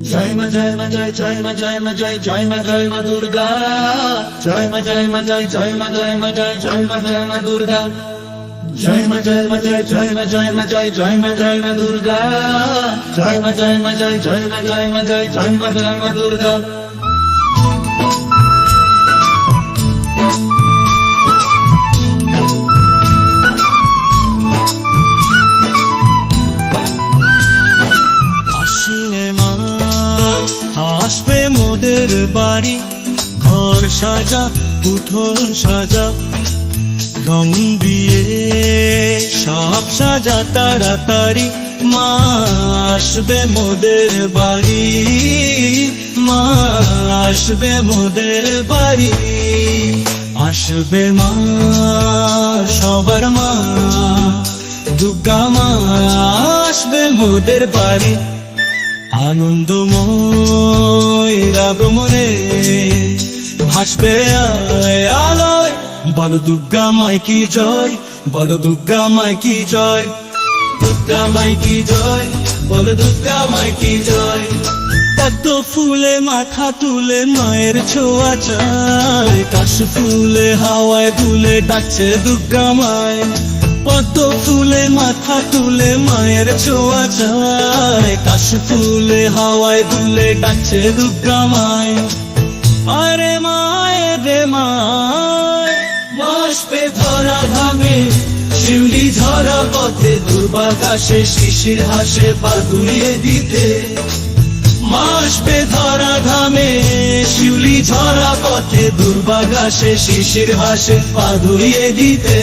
জয় মা জয় মা জয় জয় মা জয় মা জয় জয় মা জয় মা দুর্গা জয় মা জয় মা জয় জয় মা জয় মা জয় জয় মা জয় মা দুর্গা জয় মা জয় মা জয় জয় মা জয় মা জয় জয় মা জয় মা দুর্গা জয় মা জয় মা জয় জয় মা জয় মা জয় জয় মা জয় মা দুর্গা মোদের বাড়ি, ঘর সাজা উঠোন সাজা, রং দিয়ে সব সাজা তাড়াতাড়ি। মা আসবে মোদের বাড়ি, মা আসবে মোদের বাড়ি। আসবে মা, সবার মা, দুর্গা মা আসবে মোদের বাড়ি। আনন্দময় রাগমনে ভাসবে আয় আলোয়। বল দুর্গা মাই কি জয়, বল দুর্গা মাই কি জয়। দুর্গা মাই কি জয়, বল দুর্গা মাই কি জয়। এত ফুলে মাথা তুলে মায়ের ছোঁয়া চায়। কাশ ফুলে হাওয়ায় দুলে ডাকছে দুর্গা মায়। পদ্ম ফুলে, মাথা তুলে, মায়ের ছোঁয়া চায় কাশ ফুলে, হাওয়ায় দুলে ডাকছে দুর্গা মায়। আরে মায়ের রে মায় মাসবে ধরা ঘামে, শিউলি ঝরা পথে, দুর্বাকাশে শিশির হাসে, পা দুলিয়ে দিতে। মাসবে ধরা ঘামে, শিউলি ঝরা পথে, দুর্বাকাশে শিশির হাসে, পা দিতে।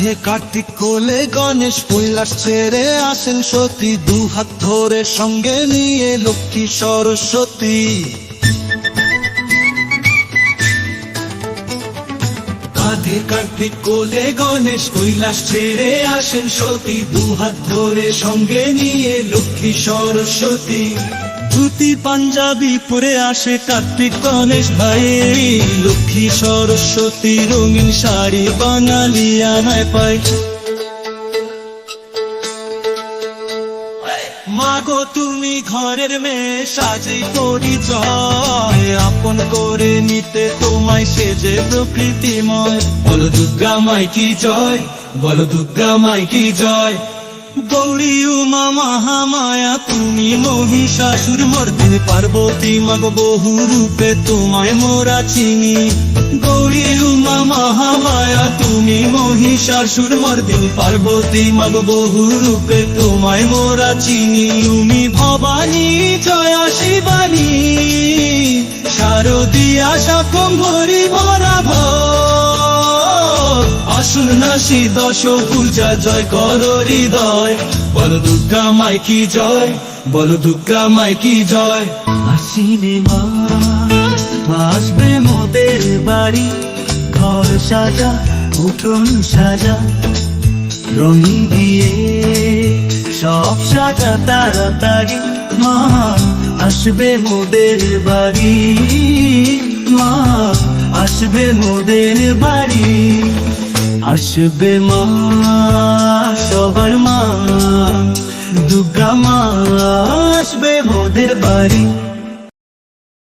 কাঁধে কার্তিক কোলে গণেশ কৈলাস ছেড়ে আসেন সতী। দু হাত ধরে সঙ্গে নিয়ে লক্ষ্মী সরস্বতী। কাঁধে কোলে গণেশ কৈলাস ছেড়ে আসেন সতী। ধরে সঙ্গে নিয়ে লক্ষ্মী সরস্বতী। ধুতি পাঞ্জাবি পরে আসে কার্তিক গণেশ ভাই। লক্ষ্মী সরস্বতী রঙিন শাড়ি বাঙালি আনায় পাই মাগো, তুমি ঘরের মেয়ে, সাজে পরিচয়। আপন করে নিতে তোমায় সেজে প্রকৃতিময়। বলো দুর্গা মাই কি জয়? বলো দুর্গা মাই কি জয়? গৌরী উমা মহামায়া, তুমি মহিষাসুর মর্দিনী পার্বতী, মাগ বহু রূপে তোমায় মোরা চিনি। গৌরী উমা মহামায়া, তুমি মহিষাসুর মর্দিনী পার্বতী, মাগ বহু রূপে তোমায় মোরা চিনি। তুমি ভবানী, জয়া শিবানী, শারদিয়া শাকম্ভরি ভরা ভয় আসুন নাসি দশ পূজা জয় কর হৃদয়। বল দুর্গা মাই কি জয়, বল দুর্গা মাই কি জয়। আসিনে মা আসবে মোদের বাড়ি। ঘর সাজা, উঠোন সাজা। রঙি দিয়ে সব সাজা তাড়াতাড়ি। মা আসবে মোদের বাড়ি, মা আসবে মোদের বাড়ি। আসবে মা সবার মা দুর্গা মা আসবে মোদের বাড়ি।